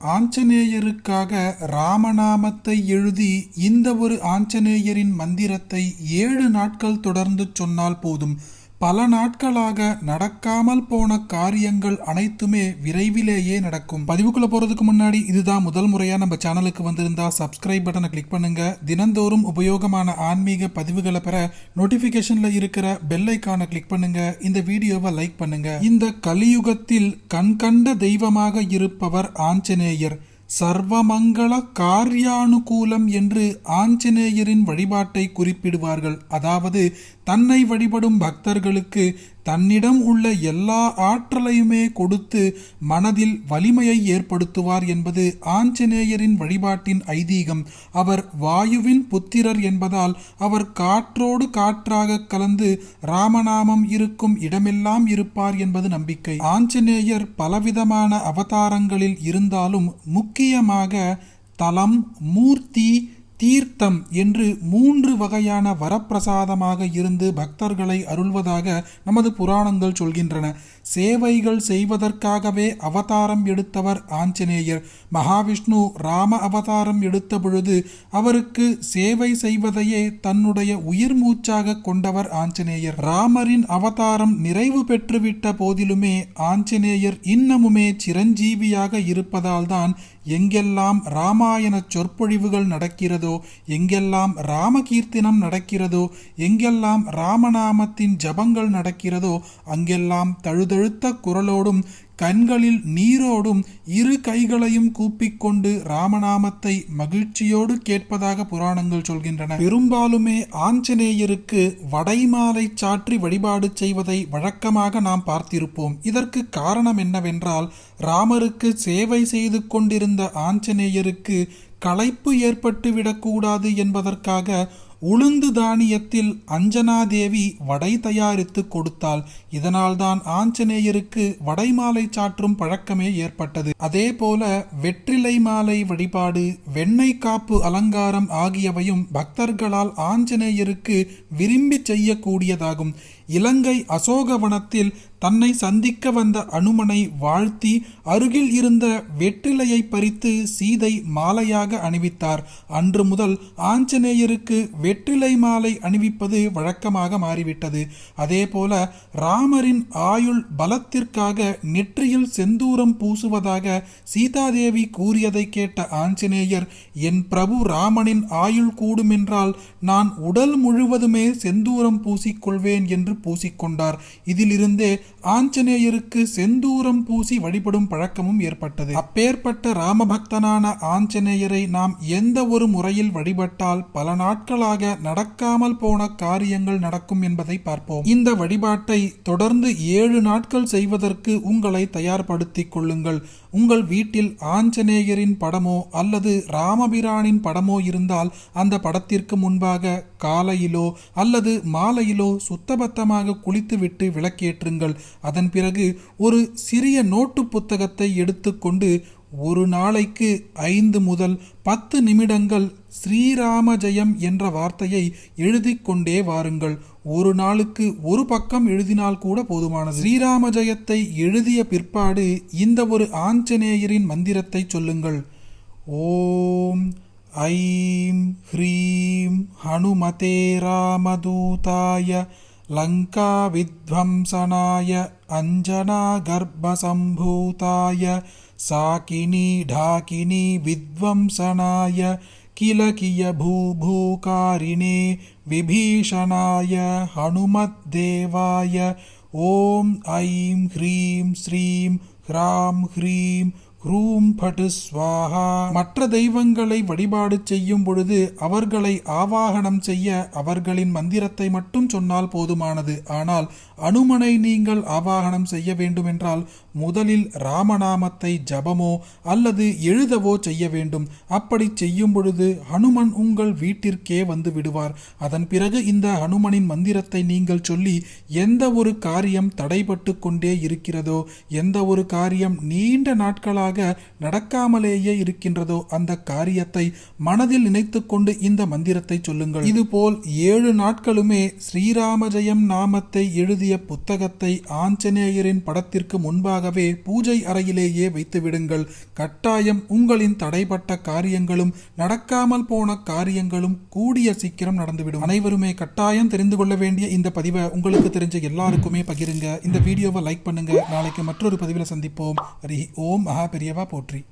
ஆஞ்சநேயருக்காக ராமநாமத்தை எழுதி இந்த ஒரு ஆஞ்சநேயரின் மந்திரத்தை ஏழு நாட்கள் தொடர்ந்து சொன்னால் போதும். பல நாட்களாக நடக்காமல் போன காரியங்கள் அனைத்துமே விரைவிலேயே நடக்கும். பதிவுக்குள்ள போறதுக்கு முன்னாடி இதுதான் முதல் முறையா நம்ம சேனலுக்கு வந்திருந்தா சப்ஸ்கிரைப் பட்டனை கிளிக் பண்ணுங்க. தினந்தோறும் உபயோகமான ஆன்மீக பதிவுகளை பெற நோட்டிபிகேஷன்ல இருக்கிற பெல் ஐக்கானை கிளிக் பண்ணுங்க. இந்த வீடியோவை லைக் பண்ணுங்க. இந்த கலியுகத்தில் கண்கண்ட தெய்வமாக இருப்பவர் ஆஞ்சநேயர். சர்வமங்கள காரியானுகூலம் என்று ஆஞ்சநேயரின் வழிபாட்டை குறிப்பிடுவார்கள். அதாவது தன்னை வழிபடும் பக்தர்களுக்கு தன்னிடம் உள்ள எல்லா ஆற்றலையுமே கொடுத்து மனதில் வலிமையை ஏற்படுத்துவார் என்பது ஆஞ்சநேயரின் வழிபாட்டின் ஐதீகம். அவர் வாயுவின் புத்திரர் என்பதால் அவர் காற்றோடு காற்றாக கலந்து ராமநாமம் இருக்கும் இடமெல்லாம் இருப்பார் என்பது நம்பிக்கை. ஆஞ்சநேயர் பலவிதமான அவதாரங்களில் இருந்தாலும் முக்கியமாக தலம் மூர்த்தி தீர்த்தம் என்று மூன்று வகையான வரப்பிரசாதமாக இருந்து பக்தர்களை அருள்வதாக நமது புராணங்கள் சொல்கின்றன. சேவைகள் செய்வதற்காகவே அவதாரம் எடுத்தவர் ஆஞ்சநேயர். மகாவிஷ்ணு ராம அவதாரம் எடுத்த பொழுது அவருக்கு சேவை செய்வதையே தன்னுடைய உயிர் மூச்சாக கொண்டவர் ஆஞ்சநேயர். ராமரின் அவதாரம் நிறைவு பெற்றுவிட்ட போதிலுமே ஆஞ்சநேயர் இன்னமுமே சிரஞ்சீவியாக இருப்பதால்தான் எங்கெல்லாம் ராமாயண சொற்பொழிவுகள் நடக்கிறதோ எங்கெல்லாம் ராமகீர்த்தனம் நடக்கிறதோ எங்கெல்லாம் ராமநாமத்தின் ஜபங்கள் நடக்கிறதோ அங்கெல்லாம் தழுதழுத்த குரலோடும் கண்களில் நீரோடும் இரு கைகளையும் கூப்பிக்கொண்டு ராமநாமத்தை மகிழ்ச்சியோடு கேட்பதாக புராணங்கள் சொல்கின்றன. பெரும்பாலுமே ஆஞ்சநேயருக்கு வடைமாலை சாற்றி வழிபாடு செய்வதை வழக்கமாக நாம் பார்த்திருப்போம். இதற்கு காரணம் என்னவென்றால் ராமருக்கு சேவை செய்து கொண்டிருந்த ஆஞ்சநேயருக்கு களைப்பு ஏற்பட்டு விடக்கூடாது என்பதற்காக உளுந்து தானியத்தில் அஞ்சனாதேவி வடை தயாரித்து கொடுத்தாள். இதனால்தான் ஆஞ்சநேயருக்கு வடை மாலை சாற்றும் பழக்கமே ஏற்பட்டது. அதே போல வெற்றிலை மாலை வழிபாடு வெண்ணெய் காப்பு அலங்காரம் ஆகியவையும் பக்தர்களால் ஆஞ்சநேயருக்கு விரும்பி செய்யக்கூடியதாகும். இலங்கை அசோகவனத்தில் தன்னை சந்திக்க வந்த அனுமனை வாழ்த்தி அருகில் இருந்த வெற்றிலையை பறித்து சீதை மாலையாக அணிவித்தார். அன்று முதல் ஆஞ்சநேயருக்கு வெற்றிலை மாலை அணிவிப்பது வழக்கமாக மாறிவிட்டது. அதே போல ராமரின் ஆயுள் பலத்திற்காக நெற்றியில் செந்தூரம் பூசுவதாக சீதாதேவி கூறியதை கேட்ட ஆஞ்சநேயர் என் பிரபு ராமனின் ஆயுள் கூடுமென்றால் நான் உடல் முழுவதுமே செந்தூரம் பூசிக்கொள்வேன் என்று பூசிக்கொண்டார். இதிலிருந்தே ஆஞ்சநேயருக்கு செந்தூரம் பூசி வழிபடும் பழக்கமும் ஏற்பட்டது. அப்பேற்பட்ட ராமபக்தனான ஆஞ்சநேயரை நாம் எந்த ஒரு முறையில் வழிபட்டால் பல நாட்களாக நடக்காமல் போன காரியங்கள் நடக்கும் என்பதை பார்ப்போம். இந்த வழிபாட்டை தொடர்ந்து ஏழு நாட்கள் செய்வதற்கு உங்களை தயார்படுத்திக் கொள்ளுங்கள். உங்கள் வீட்டில் ஆஞ்சநேயரின் படமோ அல்லது ராமபிரானின் படமோ இருந்தால் அந்த படத்திற்கு முன்பாக காலையிலோ அல்லது மாலையிலோ சுத்தபத்தமாக குளித்துவிட்டு விளக்கேற்றுங்கள். அதன் பிறகு ஒரு சிறிய நோட்டு புத்தகத்தை எடுத்துக்கொண்டு ஒரு நாளைக்கு ஐந்து முதல் பத்து நிமிடங்கள் ஸ்ரீராம ஜெயம் என்ற வார்த்தையை எழுதி கொண்டே வாருங்கள். ஒரு நாளுக்கு ஒரு பக்கம் எழுதினால் கூட போதுமானது. ஸ்ரீராம ஜெயத்தை எழுதிய பிற்பாடு இந்த ஒரு ஆஞ்சநேயரின் மந்திரத்தை சொல்லுங்கள். ஓம் ஐம் ஹ்ரீம் ஹனுமதே ராமதூதாய लङ्काविध्वंसनाय अञ्जनागर्भसम्भूताय साकिनी ढाकिनी विध्वंसनाय किल कियभूभूकारिणे विभीषणाय हनुमद्देवाय ॐ ऐं ह्रीं श्रीं ह्रां ह्रीं ரூம் பட்டு ஸ்வாஹா மற்ற தெய்வங்களை வழிபாடு செய்யும் பொழுது அவர்களை ஆவாகனம் செய்ய அவர்களின் மந்திரத்தை மட்டும் சொன்னால் போதுமானது. ஆனால் அனுமனை நீங்கள் ஆவாகனம் செய்ய வேண்டுமென்றால் முதலில் ராமநாமத்தை ஜபமோ அல்லது எழுதவோ செய்ய வேண்டும். அப்படி செய்யும் பொழுது ஹனுமன் உங்கள் வீட்டிற்கே வந்து விடுவார். அதன் பிறகு இந்த ஹனுமனின் மந்திரத்தை நீங்கள் சொல்லி எந்த ஒரு காரியம் தடைபட்டு கொண்டே இருக்கிறதோ எந்த ஒரு காரியம் நீண்ட நாட்களாக காரணமாக நடக்காமலேயே இருக்கின்றதோ அந்த காரியத்தை மனதில் நினைத்துக்கொண்டு இந்த மந்திரத்தை சொல்லுங்கள். இதுபோல் ஏழு நாட்களுமே ஸ்ரீராம ஜெயம் நாமத்தை எழுதிய புத்தகத்தை ஆஞ்சநேயரின் படத்திற்கு முன்பாகவே பூஜை அறையிலேயே வைத்து விடுங்கள் கட்டாயம் உங்களின் தடைப்பட்ட காரியங்களும் நடக்காமல் போன காரியங்களும் கூடிய சீக்கிரம் நடந்துவிடும். அனைவருமே கட்டாயம் தெரிந்து கொள்ள வேண்டிய இந்த பதிவை உங்களுக்கு தெரிஞ்ச எல்லாருக்குமே பகிருங்க. இந்த வீடியோவை லைக் பண்ணுங்க. நாளைக்கு மற்றொரு பதிவில் சந்திப்போம். ஹரி ஓம் மகா பெரியவா போற்றி.